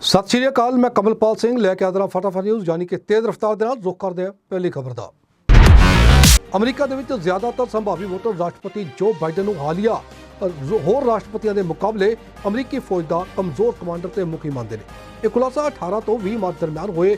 ਸਤਿ ਸ਼੍ਰੀ ਅਕਾਲ, ਮੈਂ ਕਮਲਪਾਲ ਸਿੰਘ, ਲੈ ਕੇ ਆਦਰਾ ਫਟਾਫਟ ਨਿਊਜ਼ ਯਾਨੀ ਕਿ ਤੇਜ਼ ਰਫ਼ਤਾਰ ਦੇ ਨਾਲ ਰੁਖ ਕਰਦੇ ਹਾਂ ਪਹਿਲੀ ਖਬਰ ਦਾ। ਅਮਰੀਕਾ ਦੇ ਵਿੱਚ ਜ਼ਿਆਦਾਤਰ ਸੰਭਾਵੀ ਵੋਟਰ ਰਾਸ਼ਟਰਪਤੀ ਜੋ ਬਾਈਡਨ ਨੂੰ ਹਾਲੀਆ ਹੋਰ ਰਾਸ਼ਟਰਪਤੀਆਂ ਦੇ ਮੁਕਾਬਲੇ ਅਮਰੀਕੀ ਫੌਜ ਦਾ ਕਮਜ਼ੋਰ ਕਮਾਂਡਰ ਤੇ ਮੁਖੀ ਮੰਨਦੇ ਨੇ। ਇਹ ਖੁਲਾਸਾ 18 ਤੋਂ 20 ਮਾਰਚ ਦਰਮਿਆਨ ਹੋਏ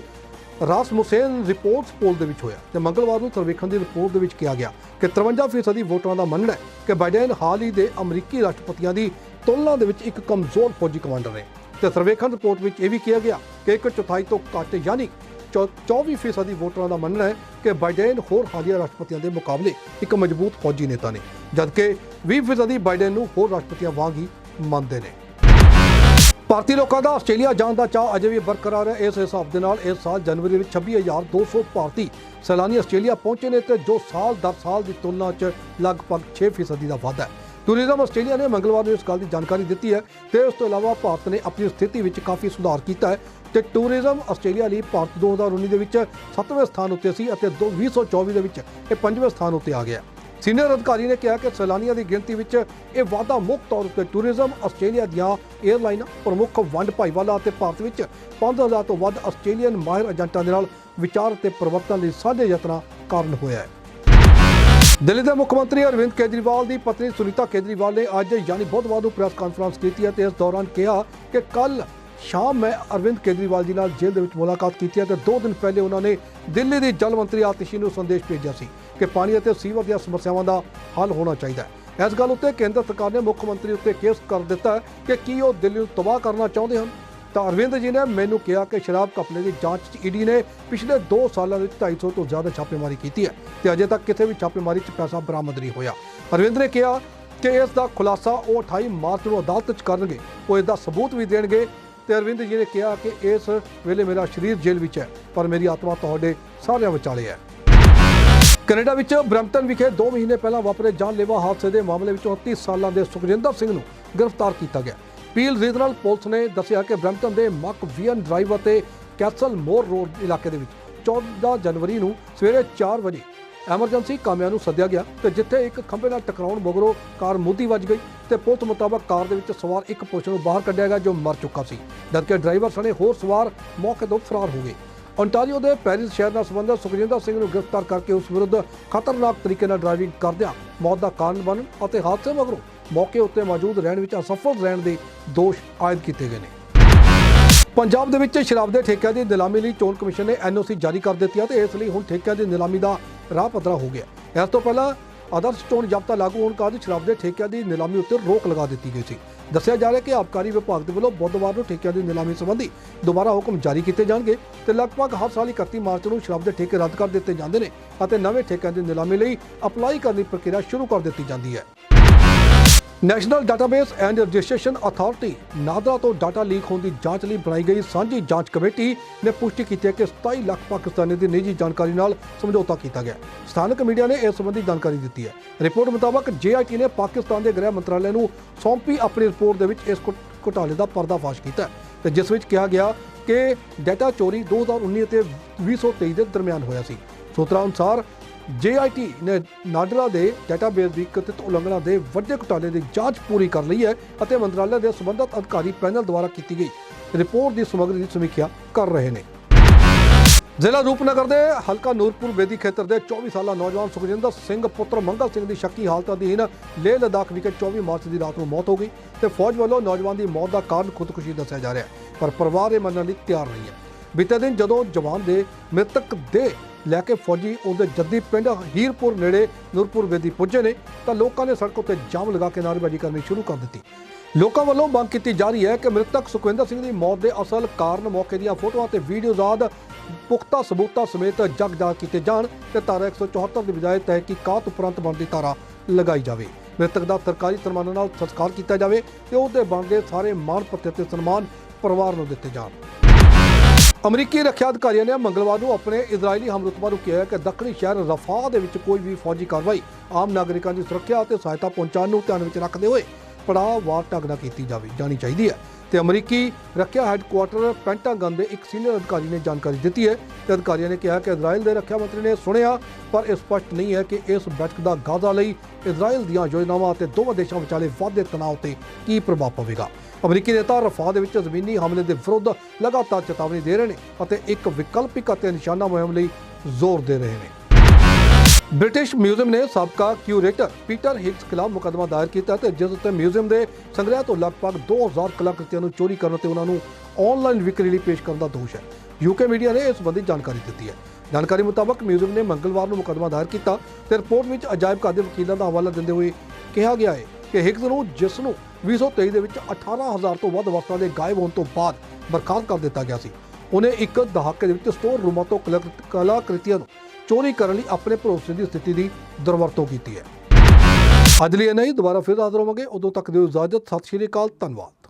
ਰਾਸ ਰਾਸਮੁਸੇਨ ਰਿਪੋਰਟਸ ਪੋਲ ਦੇ ਵਿੱਚ ਹੋਇਆ, ਤੇ ਮੰਗਲਵਾਰ ਨੂੰ ਸਰਵੇਖਣ ਦੀ ਰਿਪੋਰਟ ਦੇ ਵਿੱਚ ਕਿਹਾ ਗਿਆ ਕਿ 53% ਵੋਟਰਾਂ ਦਾ ਮੰਨਣਾ ਹੈ ਕਿ ਬਾਈਡਨ ਹਾਲ ਹੀ ਦੇ ਅਮਰੀਕੀ ਰਾਸ਼ਟਰਪਤੀਆਂ ਦੀ ਤੁਲਨਾ ਦੇ ਵਿੱਚ ਇੱਕ ਕਮਜ਼ੋਰ ਫੌਜੀ ਕਮਾਂਡਰ ਨੇ। ਤੇ ਸਰਵੇਖਣ ਰਿਪੋਰਟ ਵਿੱਚ ਇਹ ਵੀ ਕਿਹਾ ਗਿਆ ਕਿ ਇੱਕ ਚੌਥਾਈ ਤੋਂ ਘੱਟ ਯਾਨੀ ਚੌ- 24% ਦੀ ਵੋਟਰਾਂ ਦਾ ਮੰਨਣਾ ਹੈ ਕਿ ਬਾਈਡਨ ਹੋਰ ਹਾਲੀਆ ਰਾਸ਼ਟਰਪਤੀਆਂ ਦੇ ਮੁਕਾਬਲੇ ਇੱਕ ਮਜ਼ਬੂਤ ਫੌਜੀ ਨੇਤਾ ਨੇ, ਜਦਕਿ 20% ਦੀ ਬਾਈਡਨ ਨੂੰ ਹੋਰ ਰਾਸ਼ਟਰਪਤੀਆਂ ਵਾਂਗ ਹੀ ਮੰਨਦੇ ਨੇ। ਭਾਰਤੀ ਲੋਕਾਂ ਦਾ ਆਸਟ੍ਰੇਲੀਆ ਜਾਣ ਦਾ ਚਾਹ ਅਜੇ ਵੀ ਬਰਕਰਾਰ ਹੈ। ਇਸ ਹਿਸਾਬ ਦੇ ਨਾਲ ਇਸ ਸਾਲ ਜਨਵਰੀ ਵਿੱਚ 26200 ਭਾਰਤੀ ਸੈਲਾਨੀ ਆਸਟ੍ਰੇਲੀਆ ਪਹੁੰਚੇ ਨੇ ਤੇ ਜੋ ਸਾਲ ਦਰ ਸਾਲ ਦੀ ਤੁਲਨਾ 'ਚ ਲਗਭਗ 6% ਦਾ ਵਾਧਾ ਹੈ। ਟੂਰਿਜ਼ਮ ਆਸਟ੍ਰੇਲੀਆ ਨੇ ਮੰਗਲਵਾਰ ਨੂੰ ਇਸ ਗੱਲ ਦੀ ਜਾਣਕਾਰੀ ਦਿੱਤੀ ਹੈ ਤੇ ਉਸ ਤੋਂ ਇਲਾਵਾ ਭਾਰਤ ਨੇ ਆਪਣੀ ਸਥਿਤੀ ਵਿੱਚ ਕਾਫੀ ਸੁਧਾਰ ਕੀਤਾ ਹੈ ਤੇ ਟੂਰਿਜ਼ਮ ਆਸਟ੍ਰੇਲੀਆ ਲਈ ਭਾਰਤ 2019 ਦੇ ਵਿੱਚ 7ਵੇਂ ਸਥਾਨ ਉੱਤੇ ਸੀ ਅਤੇ 2024 ਦੇ ਵਿੱਚ ਇਹ 5ਵੇਂ ਸਥਾਨ ਉੱਤੇ ਆ ਗਿਆ। ਸੀਨੀਅਰ ਅਧਿਕਾਰੀ ਨੇ ਕਿਹਾ ਕਿ ਸੈਲਾਨੀਆਂ ਦੀ ਗਿਣਤੀ ਵਿੱਚ ਇਹ ਵਾਧਾ ਮੁੱਖ ਤੌਰ ਉੱਤੇ ਟੂਰਿਜ਼ਮ ਆਸਟ੍ਰੇਲੀਆ ਦੀਆਂ 에ਅਰਲਾਈਨਾਂ ਪ੍ਰਮੁੱਖ ਵੰਡ ਭਾਈਵਾਲਾ ਅਤੇ ਭਾਰਤ ਵਿੱਚ 5000 ਤੋਂ ਵੱਧ ਆਸਟ੍ਰੇਲੀਅਨ ਮਾਹਿਰ ਏਜੰਟਾਂ ਦੇ ਨਾਲ ਵਿਚਾਰ ਅਤੇ ਪਰਿਵਰਤਨ ਲਈ ਸਾਂਝੇ ਯਤਨਾਂ ਕਾਰਨ ਹੋਇਆ ਹੈ। ਦਿੱਲੀ ਦੇ ਮੁੱਖ ਮੰਤਰੀ ਅਰਵਿੰਦ ਕੇਜਰੀਵਾਲ ਦੀ ਪਤਨੀ ਸੁਨੀਤਾ ਕੇਜਰੀਵਾਲ ਨੇ ਅੱਜ ਯਾਨੀ ਬੁੱਧਵਾਰ ਨੂੰ ਪ੍ਰੈਸ ਕਾਨਫਰੰਸ ਕੀਤੀ ਹੈ ਤੇ ਇਸ ਦੌਰਾਨ ਕਿਹਾ ਕਿ ਕੱਲ ਸ਼ਾਮ ਮੈਂ ਅਰਵਿੰਦ ਕੇਜਰੀਵਾਲ ਜੀ ਨਾਲ ਜੇਲ੍ਹ ਦੇ ਵਿੱਚ ਮੁਲਾਕਾਤ ਕੀਤੀ ਹੈ ਤੇ 2 ਦਿਨ ਪਹਿਲੇ ਉਹਨਾਂ ਨੇ ਦਿੱਲੀ ਦੀ ਜਲ ਮੰਤਰੀ ਆਤਿਸ਼ੀ ਨੂੰ ਸੰਦੇਸ਼ ਭੇਜਿਆ ਸੀ ਕਿ ਪਾਣੀ ਅਤੇ ਸੀਵਰ ਦੀਆਂ ਸਮੱਸਿਆਵਾਂ ਦਾ ਹੱਲ ਹੋਣਾ ਚਾਹੀਦਾ ਹੈ। ਇਸ ਗੱਲ ਉੱਤੇ ਕੇਂਦਰ ਸਰਕਾਰ ਨੇ ਮੁੱਖ ਮੰਤਰੀ ਉੱਤੇ ਕੇਸ ਕਰ ਦਿੱਤਾ ਕਿ ਕੀ ਉਹ ਦਿੱਲੀ ਨੂੰ ਤਬਾਹ ਕਰਨਾ ਚਾਹੁੰਦੇ ਹਨ। ਤਾਂ ਅਰਵਿੰਦ ਜੀ ਨੇ ਮੈਨੂੰ ਕਿਹਾ ਕਿ ਸ਼ਰਾਬ ਘਪਲੇ ਦੀ ਜਾਂਚ 'ਚ ਈਡੀ ਨੇ ਪਿਛਲੇ 2 ਸਾਲਾਂ ਵਿੱਚ 250 ਤੋਂ ਜ਼ਿਆਦਾ ਛਾਪੇਮਾਰੀ ਕੀਤੀ ਹੈ ਤੇ ਅਜੇ ਤੱਕ ਕਿਸੇ ਵੀ ਛਾਪੇਮਾਰੀ 'ਚ ਪੈਸਾ ਬਰਾਮਦ ਨਹੀਂ ਹੋਇਆ। ਅਰਵਿੰਦ ਨੇ ਕਿਹਾ ਕਿ ਇਸ ਦਾ ਖੁਲਾਸਾ ਉਹ 28 ਮਾਰਚ ਨੂੰ ਅਦਾਲਤ 'ਚ ਕਰਨਗੇ, ਉਹ ਇਸ ਦਾ ਸਬੂਤ ਵੀ ਦੇਣਗੇ ਤੇ ਅਰਵਿੰਦ ਜੀ ਨੇ ਕਿਹਾ ਕਿ ਇਸ ਵੇਲੇ ਮੇਰਾ ਸਰੀਰ ਜੇਲ੍ਹ ਵਿੱਚ ਹੈ, ਪਰ ਮੇਰੀ ਆਤਮਾ ਤੁਹਾਡੇ ਸਾਰਿਆਂ ਵਿਚਾਲੇ ਹੈ। ਕੈਨੇਡਾ ਵਿੱਚ ਬ੍ਰੈਂਪਟਨ ਵਿਖੇ 2 ਮਹੀਨੇ ਪਹਿਲਾਂ ਵਾਪਰੇ ਜਾਨਲੇਵਾ ਹਾਦਸੇ ਦੇ ਮਾਮਲੇ ਵਿੱਚ 29 ਸਾਲਾਂ ਦੇ ਸੁਖਜਿੰਦਰ ਸਿੰਘ ਨੂੰ ਗ੍ਰਿਫਤਾਰ ਕੀਤਾ ਗਿਆ। ਪੀਲ ਰੀਜਨਲ ਪੁਲਿਸ ਨੇ ਦੱਸਿਆ ਕਿ ਬ੍ਰੈਂਪਟਨ ਦੇ ਮੱਕ ਵੀਅਨ ਡਰਾਈਵ ਅਤੇ ਕੈਸਲ ਮੋਰ ਰੋਡ ਇਲਾਕੇ ਦੇ ਵਿੱਚ 14 ਜਨਵਰੀ ਨੂੰ ਸਵੇਰੇ 4 ਵਜੇ ਐਮਰਜੈਂਸੀ ਕਾਮਿਆਂ ਨੂੰ ਸੱਦਿਆ ਗਿਆ ਤੇ ਜਿੱਥੇ ਇੱਕ ਖੰਭੇ ਨਾਲ ਟਕਰਾਉਣ ਮਗਰੋਂ ਕਾਰ ਮੋਦੀ ਵੱਜ ਗਈ ਤੇ ਪੁਲਿਸ ਮੁਤਾਬਕ ਕਾਰ ਦੇ ਵਿੱਚ ਸਵਾਰ ਇੱਕ ਪੁਰਸ਼ ਨੂੰ ਬਾਹਰ ਕੱਢਿਆ ਗਿਆ ਜੋ ਮਰ ਚੁੱਕਾ ਸੀ, ਜਦਕਿ ਡਰਾਈਵਰ ਸਣੇ ਹੋਰ ਸਵਾਰ ਮੌਕੇ ਤੋਂ ਫਰਾਰ ਹੋ ਗਏ। ontario ਦੇ ਪੈਰਿਸ ਸ਼ਹਿਰ ਨਾਲ ਸੰਬੰਧਿਤ ਸੁਖਜਿੰਦਰ ਸਿੰਘ ਨੂੰ ਗ੍ਰਿਫਤਾਰ ਕਰਕੇ ਉਸ ਵਿਰੁੱਧ ਖਤਰਨਾਕ ਤਰੀਕੇ ਨਾਲ ਡਰਾਈਵਿੰਗ ਕਰਦਿਆਂ ਮੌਤ ਦਾ ਕਾਰਨ ਬਣਨ ਅਤੇ ਹਾਦਸੇ ਮਗਰੋਂ ਮੌਕੇ ਉੱਤੇ ਮੌਜੂਦ ਰਹਿਣ ਵਿੱਚ ਅਸਫਲ ਰਹਿਣ ਦੇ ਦੋਸ਼ ਆਇਦ ਕੀਤੇ ਗਏ ਨੇ। ਪੰਜਾਬ ਦੇ ਵਿੱਚ ਸ਼ਰਾਬ ਦੇ ਠੇਕਿਆਂ ਦੀ ਨਿਲਾਮੀ ਲਈ ਚੋਣ ਕਮਿਸ਼ਨ ਨੇ ਐਨਓਸੀ ਜਾਰੀ ਕਰ ਦਿੱਤੀ ਹੈ ਤੇ ਇਸ ਲਈ ਹੁਣ ਠੇਕਿਆਂ ਦੀ ਨਿਲਾਮੀ ਦਾ ਰਾਹ ਪੱਧਰਾ ਹੋ ਗਿਆ। ਇਸ ਤੋਂ ਪਹਿਲਾਂ ਆਦਰਸ਼ ਚੋਣ ਜ਼ਾਬਤਾ ਲਾਗੂ ਹੋਣ ਕਾਰਨ ਸ਼ਰਾਬ ਦੇ ਠੇਕਿਆਂ ਦੀ ਨਿਲਾਮੀ ਉੱਤੇ ਰੋਕ ਲਗਾ ਦਿੱਤੀ ਗਈ ਸੀ। ਦੱਸਿਆ ਜਾ ਰਿਹਾ ਕਿ ਆਬਕਾਰੀ ਵਿਭਾਗ ਦੇ ਵੱਲੋਂ ਬੁੱਧਵਾਰ ਨੂੰ ਠੇਕਿਆਂ ਦੀ ਨਿਲਾਮੀ ਸੰਬੰਧੀ ਦੁਬਾਰਾ ਹੁਕਮ ਜਾਰੀ ਕੀਤੇ ਜਾਣਗੇ ਤੇ ਲਗਭਗ ਹਰ ਸਾਲ 31 ਮਾਰਚ ਨੂੰ ਸ਼ਰਾਬ ਦੇ ਠੇਕੇ ਰੱਦ ਕਰ ਦਿੱਤੇ ਜਾਂਦੇ ਨੇ ਅਤੇ ਨਵੇਂ ਠੇਕਿਆਂ ਦੀ ਨਿਲਾਮੀ ਲਈ ਅਪਲਾਈ ਕਰਨ ਦੀ ਪ੍ਰਕਿਰਿਆ ਸ਼ੁਰੂ ਕਰ ਦਿੱਤੀ ਜਾਂਦੀ ਹੈ। National database and registration authority NADRA ਤੋਂ ਡਾਟਾ ਲੀਕ ਹੋਣ ਦੀ ਜਾਂਚ ਲਈ ਬਣਾਈ ਗਈ ਸਾਂਝੀ ਜਾਂਚ ਕਮੇਟੀ ਨੇ ਪੁਸ਼ਟੀ ਕੀਤੀ ਹੈ ਕਿ 27 ਲੱਖ ਪਾਕਿਸਤਾਨੀ ਦੀ ਨਿੱਜੀ ਜਾਣਕਾਰੀ ਨਾਲ ਸਮਝੌਤਾ ਕੀਤਾ ਗਿਆ ਸਥਾਨਕ ਮੀਡੀਆ ਨੇ ਇਸ ਸੰਬੰਧੀ ਜਾਣਕਾਰੀ ਦਿੱਤੀ ਹੈ। ਰਿਪੋਰਟ ਮੁਤਾਬਕ ਜੇਆਈਟੀ ਨੇ ਪਾਕਿਸਤਾਨ ਦੇ ਗ੍ਰਹਿ ਮੰਤਰਾਲੇ ਨੂੰ ਸੌਂਪੀ ਆਪਣੀ ਰਿਪੋਰਟ ਦੇ ਵਿੱਚ ਇਸ ਘੁ- ਘੁਟਾਲੇ ਦਾ ਪਰਦਾਫਾਸ਼ ਕੀਤਾ ਹੈ ਤੇ ਜਿਸ ਵਿੱਚ ਕਿਹਾ ਗਿਆ ਕਿ ਡਾਟਾ ਚੋਰੀ 2019 ਅਤੇ 2023 ਦੇ ਦਰਮਿਆਨ ਹੋਇਆ ਸੀ। ਸੂਤਰਾਂ ਅਨੁਸਾਰ ਜੇਆਈਟੀ ਨੇ ਨਾਡਲਾ ਦੇ ਡਾਟਾਬੇਸ ਦੀ ਕਥਿਤ ਉਲੰਘਣਾ ਦੇ ਵੱਡੇ ਘੁਟਾਲੇ ਦੀ ਜਾਂਚ ਪੂਰੀ ਕਰ ਲਈ ਹੈ ਅਤੇ ਮੰਤਰਾਲੇ ਦੇ ਸੰਬੰਧਿਤ ਅਧਿਕਾਰੀ ਪੈਨਲ ਦੁਆਰਾ ਕੀਤੀ ਗਈ। ਰਿਪੋਰਟ ਦੀ ਸਮੱਗਰੀ ਦੀ ਸਮੀਖਿਆ ਕਰ ਰਹੇ ਨੇ। ਜ਼ਿਲ੍ਹਾ ਰੂਪਨਗਰ ਦੇ ਹਲਕਾ ਨੂਰਪੁਰ ਬੇਦੀ ਖੇਤਰ ਦੇ 24 ਸਾਲਾ ਨੌਜਵਾਨ ਸੁਖਜਿੰਦਰ ਸਿੰਘ ਪੁੱਤਰ ਮੰਗਲ ਸਿੰਘ ਦੀ ਸ਼ੱਕੀ ਹਾਲਤ ਅਧੀਨ ਲੇਹ ਲਦਾਖ ਵਿਖੇ 24 ਮਾਰਚ ਦੀ ਰਾਤ ਨੂੰ ਮੌਤ ਹੋ ਗਈ ਤੇ ਫੌਜ ਵੱਲੋਂ ਨੌਜਵਾਨ ਦੀ ਮੌਤ ਦਾ ਕਾਰਨ ਖੁਦਕੁਸ਼ੀ ਦੱਸਿਆ ਜਾ ਰਿਹਾ ਹੈ। ਪਰ ਪਰਿਵਾਰ ਇਹ ਮੰਨਣ ਲਈ ਤਿਆਰ ਨਹੀਂ ਹੈ। ਬੀਤੇ ਦਿਨ ਜਦੋਂ ਜਵਾਨ ਦੇ ਮ੍ਰਿਤਕ ਦੇ ਲੈ ਕੇ ਫੌਜੀ ਉਹਦੇ ਜੱਦੀ ਪਿੰਡ ਹੀਰਪੁਰ ਨੇੜੇ ਨੂਰਪੁਰ ਵੇਦੀ ਪੁੱਜੇ ਨੇ, ਤਾਂ ਲੋਕਾਂ ਨੇ ਸੜਕ ਉੱਤੇ ਜਾਮ ਲਗਾ ਕੇ ਨਾਅਰੇਬਾਜ਼ੀ ਕਰਨੀ ਸ਼ੁਰੂ ਕਰ ਦਿੱਤੀ। ਲੋਕਾਂ ਵੱਲੋਂ ਮੰਗ ਕੀਤੀ ਜਾ ਰਹੀ ਹੈ ਕਿ ਮ੍ਰਿਤਕ ਸੁਖਵਿੰਦਰ ਸਿੰਘ ਦੀ ਮੌਤ ਦੇ ਅਸਲ ਕਾਰਨ ਮੌਕੇ ਦੀਆਂ ਫੋਟੋਆਂ ਤੇ ਵੀਡੀਓਜ਼ ਆਦ ਪੁਖਤਾ ਸਬੂਤਾਂ ਸਮੇਤ ਜਗ ਜਾ ਕੀਤੇ ਜਾਣ ਤੇ ਧਾਰਾ 174 ਦੀ ਬਜਾਏ ਤਹਿਕੀਕਾਤ ਉਪਰੰਤ ਬਣਦੀ ਧਾਰਾ ਲਗਾਈ ਜਾਵੇ। ਮ੍ਰਿਤਕ ਦਾ ਸਰਕਾਰੀ ਸਨਮਾਨਾਂ ਨਾਲ ਸੰਸਕਾਰ ਕੀਤਾ ਜਾਵੇ ਤੇ ਉਹਦੇ ਬਣਦੇ ਸਾਰੇ ਮਾਣ ਪੱਤੇ ਤੇ ਸਨਮਾਨ ਪਰਿਵਾਰ ਨੂੰ ਦਿੱਤੇ ਜਾਣ। ਅਮਰੀਕੀ ਰੱਖਿਆ ਅਧਿਕਾਰੀਆਂ ਨੇ ਮੰਗਲਵਾਰ ਨੂੰ ਆਪਣੇ ਇਜ਼ਰਾਈਲੀ ਹਮਰੁਤਬਾ ਨੂੰ ਕਿਹਾ ਕਿ ਦੱਖਣੀ ਸ਼ਹਿਰ ਰਫਾ ਦੇ ਵਿੱਚ ਕੋਈ ਵੀ ਫੌਜੀ ਕਾਰਵਾਈ ਆਮ ਨਾਗਰਿਕਾਂ ਦੀ ਸੁਰੱਖਿਆ ਅਤੇ ਸਹਾਇਤਾ ਪਹੁੰਚਾਉਣ ਨੂੰ ਧਿਆਨ ਵਿੱਚ ਰੱਖਦੇ ਹੋਏ ਪੜਾਅਵਾਰ ਢੰਗ ਨਾਲ ਕੀਤੀ ਜਾਵੇ, ਜਾਣੀ ਚਾਹੀਦੀ ਹੈ। ਤੇ ਅਮਰੀਕੀ ਰੱਖਿਆ ਹੈੱਡਕੁਆਟਰ ਪੈਂਟਾਗਨ ਦੇ ਇੱਕ ਸੀਨੀਅਰ ਅਧਿਕਾਰੀ ਨੇ ਜਾਣਕਾਰੀ ਦਿੱਤੀ ਹੈ ਤੇ ਅਧਿਕਾਰੀਆਂ ਨੇ ਕਿਹਾ ਕਿ ਇਜ਼ਰਾਈਲ ਦੇ ਰੱਖਿਆ ਮੰਤਰੀ ਨੇ ਸੁਣਿਆ, ਪਰ ਇਹ ਸਪਸ਼ਟ ਨਹੀਂ ਹੈ ਕਿ ਇਸ ਬੈਠਕ ਦਾ ਗਾਜ਼ਾ ਲਈ ਇਜ਼ਰਾਈਲ ਦੀਆਂ ਯੋਜਨਾਵਾਂ ਅਤੇ ਦੋਵਾਂ ਦੇਸ਼ਾਂ ਵਿਚਾਲੇ ਵਾਧੇ ਤਣਾਅ ਤੇ ਕੀ ਪ੍ਰਭਾਵ ਪਵੇਗਾ। ਅਮਰੀਕੀ ਨੇਤਾ ਰਫਾ ਦੇ ਵਿੱਚ ਜ਼ਮੀਨੀ ਹਮਲੇ ਦੇ ਵਿਰੁੱਧ ਲਗਾਤਾਰ ਚੇਤਾਵਨੀ ਦੇ ਰਹੇ ਨੇ ਅਤੇ ਇੱਕ ਵਿਕਲਪਿਕ ਅਤੇ ਨਿਸ਼ਾਨਾ ਮੁਹਿੰਮ ਲਈ ਜ਼ੋਰ ਦੇ ਰਹੇ ਨੇ। ਬ੍ਰਿਟਿਸ਼ ਮਿਊਜ਼ੀਅਮ ਨੇ ਸਾਬਕਾ ਕਿਊਰੇਟਰ ਪੀਟਰ ਹਿਗਸ ਖਿਲਾਫ ਮੁਕੱਦਮਾ ਦਾਇਰ ਕੀਤਾ ਤੇ ਜਿਸ ਉੱਤੇ ਮਿਊਜ਼ੀਅਮ ਦੇ ਸੰਗ੍ਰਹਿ ਤੋਂ ਲਗਭਗ 2000 ਕਲਾਕ੍ਰਿਤੀਆਂ ਨੂੰ ਚੋਰੀ ਕਰਨ ਤੇ ਉਹਨਾਂ ਨੂੰ ਆਨਲਾਈਨ ਵਿਕਰੀ ਲਈ ਪੇਸ਼ ਕਰਨ ਦਾ ਦੋਸ਼ ਹੈ। ਯੂਕੇ ਮੀਡੀਆ ਨੇ ਇਸ ਸੰਬੰਧੀ ਜਾਣਕਾਰੀ ਦਿੱਤੀ ਹੈ। ਜਾਣਕਾਰੀ ਮੁਤਾਬਕ ਮਿਊਜ਼ੀਅਮ ਨੇ ਮੰਗਲਵਾਰ ਨੂੰ ਮੁਕੱਦਮਾ ਦਾਇਰ ਕੀਤਾ ਤੇ ਰਿਪੋਰਟ ਵਿੱਚ ਅਜਾਇਬ ਘਰ ਦੇ ਵਕੀਲਾਂ ਦਾ ਹਵਾਲਾ ਦਿੰਦੇ ਹੋਏ ਕਿਹਾ ਗਿਆ ਹੈ ਕਿ ਹਿਗਸ ਨੂੰ ਜਿਸ ਨੂੰ 2023 ਦੇ ਵਿੱਚ 18000 ਤੋਂ ਵੱਧ ਵਸਤਾਂ ਦੇ ਗਾਇਬ ਹੋਣ ਤੋਂ ਬਾਅਦ ਬਰਖਾਸਤ ਕਰ ਦਿੱਤਾ ਗਿਆ ਸੀ, ਉਹਨੇ ਇੱਕ ਦਹਾਕੇ ਦੇ ਵਿੱਚ ਸਟੋਰ ਰੂਮਾਂ ਤੋਂ ਕਲਾ- ਕਲਾਕ੍ਰਿਤੀਆਂ ਨੂੰ ਚੋਰੀ ਕਰਨ ਲਈ ਆਪਣੇ ਭਰੋਸੇ ਦੀ ਸਥਿਤੀ ਦੀ ਦੁਰਵਰਤੋਂ ਕੀਤੀ ਹੈ। ਅੱਜ ਲਈ ਇਹ ਨਹੀਂ ਦੁਬਾਰਾ ਫਿਰ ਹਾਜ਼ਰ ਹੋਵਾਂਗੇ। ਉਦੋਂ ਤੱਕ ਦਿਓ ਇਜਾਜ਼ਤ। ਸਤਿ ਸ਼੍ਰੀ ਅਕਾਲ। ਧੰਨਵਾਦ।